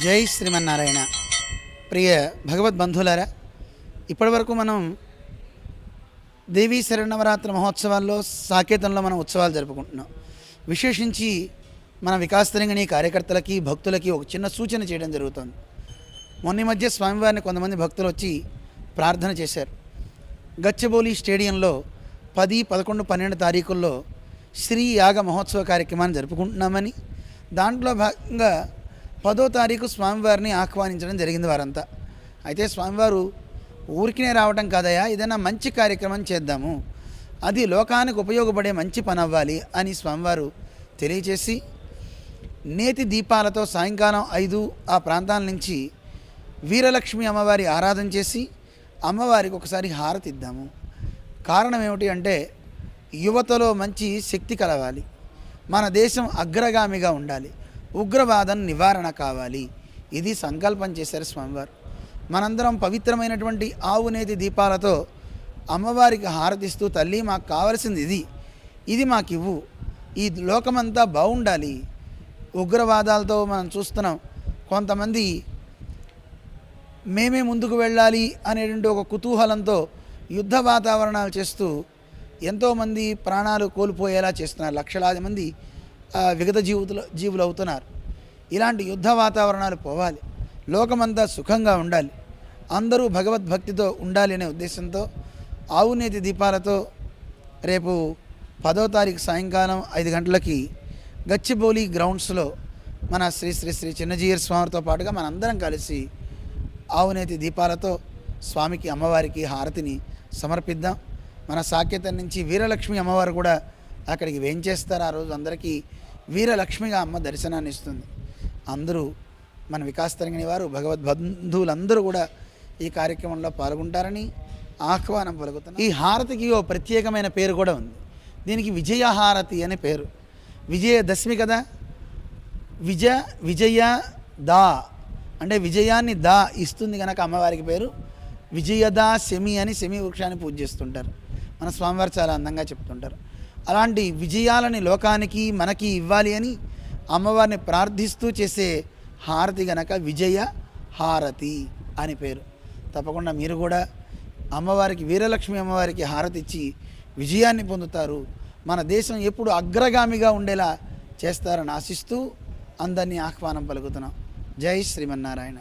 జై శ్రీమన్నారాయణ. ప్రియ భగవద్బంధులారా ఇప్పటివరకు మనం దేవీ శరణవరాత్రి మహోత్సవాల్లో సాకేతంలో మనం ఉత్సవాలు జరుపుకుంటున్నాం. విశేషించి మన వికాసరంగిణి కార్యకర్తలకి భక్తులకి ఒక చిన్న సూచన చేయడం జరుగుతుంది. మొన్న మధ్య స్వామివారిని కొంతమంది భక్తులు వచ్చి ప్రార్థన చేశారు. గచ్చబోలి స్టేడియంలో పది పదకొండు పన్నెండు తారీఖుల్లో శ్రీ యాగ మహోత్సవ కార్యక్రమాన్ని జరుపుకుంటున్నామని దాంట్లో భాగంగా పదో తారీఖు స్వామివారిని ఆహ్వానించడం జరిగింది వారంతా. అయితే స్వామివారు ఊరికినే రావటం కాదయా ఏదైనా మంచి కార్యక్రమం చేద్దాము. అది లోకానికి ఉపయోగపడే మంచి పని అవ్వాలి అని స్వామివారు తెలియచేసి నేతి దీపాలతో సాయంకాలం ఐదు ఆ ప్రాంతాల నుంచి వీరలక్ష్మి అమ్మవారి ఆరాధన చేసి అమ్మవారికి ఒకసారి హారతి ఇద్దాము. కారణం ఏమిటి అంటే యువతలో మంచి శక్తి కలవాలి. మన దేశం అగ్రగామిగా ఉండాలి. ఉగ్రవాదం నివారణ కావాలి. ఇది సంకల్పం చేశారు స్వామివారు. మనందరం పవిత్రమైనటువంటి ఆవు నేతి దీపాలతో అమ్మవారికి హారతిస్తూ తల్లి మాకు కావలసింది ఇది. ఇది మాకివ్వు. ఈ లోకమంతా బాగుండాలి ఉగ్రవాదాలతో మనం చూస్తున్నాం. కొంతమంది మేమే ముందుకు వెళ్ళాలి అనేటువంటి ఒక కుతూహలంతో యుద్ధ వాతావరణాలు చేస్తూ ఎంతోమంది ప్రాణాలు కోల్పోయేలా చేస్తున్నారు. లక్షలాది మంది విగత జీవితులు జీవులు అవుతున్నారు. ఇలాంటి యుద్ధ వాతావరణాలు పోవాలి. లోకమంతా సుఖంగా ఉండాలి. అందరూ భగవద్భక్తితో ఉండాలి అనే ఉద్దేశంతో ఆవునేతి దీపాలతో రేపు పదో తారీఖు సాయంకాలం ఐదు గంటలకి గచ్చిబౌలి గ్రౌండ్స్లో మన శ్రీ శ్రీ శ్రీ చిన్నజీయర్ స్వామితో పాటుగా మనందరం కలిసి ఆవునేతి దీపాలతో స్వామికి అమ్మవారికి హారతిని సమర్పిద్దాం. మన సాకేతం నుంచి వీరలక్ష్మి అమ్మవారు కూడా అక్కడికి వేంచేస్తారు. ఆ రోజు అందరికీ వీరలక్ష్మిగా అమ్మ దర్శనాన్ని ఇస్తుంది. అందరూ మన వికాస్ తరంగిణి వారు భగవద్బంధువులందరూ కూడా ఈ కార్యక్రమంలో పాల్గొంటారని ఆహ్వానం పలుకుతున్నారు ఈ హారతికి ఓ ప్రత్యేకమైన పేరు కూడా ఉంది. దీనికి విజయహారతి అనే పేరు. విజయదశమి కదా? విజ విజయ దా. అంటే విజయాన్ని దా ఇస్తుంది కనుక అమ్మవారికి పేరు. విజయదా శమి అని శమి వృక్షాన్ని పూజ చేస్తుంటారు. మన స్వామివారు చాలా అందంగా చెప్తుంటారు. అలాంటి విజయాలని లోకానికి మనకి ఇవ్వాలి అని అమ్మవారిని ప్రార్థిస్తూ చేసే హారతి గనక విజయ హారతి అని పేరు. తప్పకుండా మీరు కూడా అమ్మవారికి వీరలక్ష్మి అమ్మవారికి హారతి ఇచ్చి విజయాన్ని పొందుతారు. మన దేశం ఎప్పుడు అగ్రగామిగా ఉండేలా చేస్తారని ఆశిస్తూ అందరినీ ఆహ్వానం పలుకుతున్నాం. జై శ్రీమన్నారాయణ.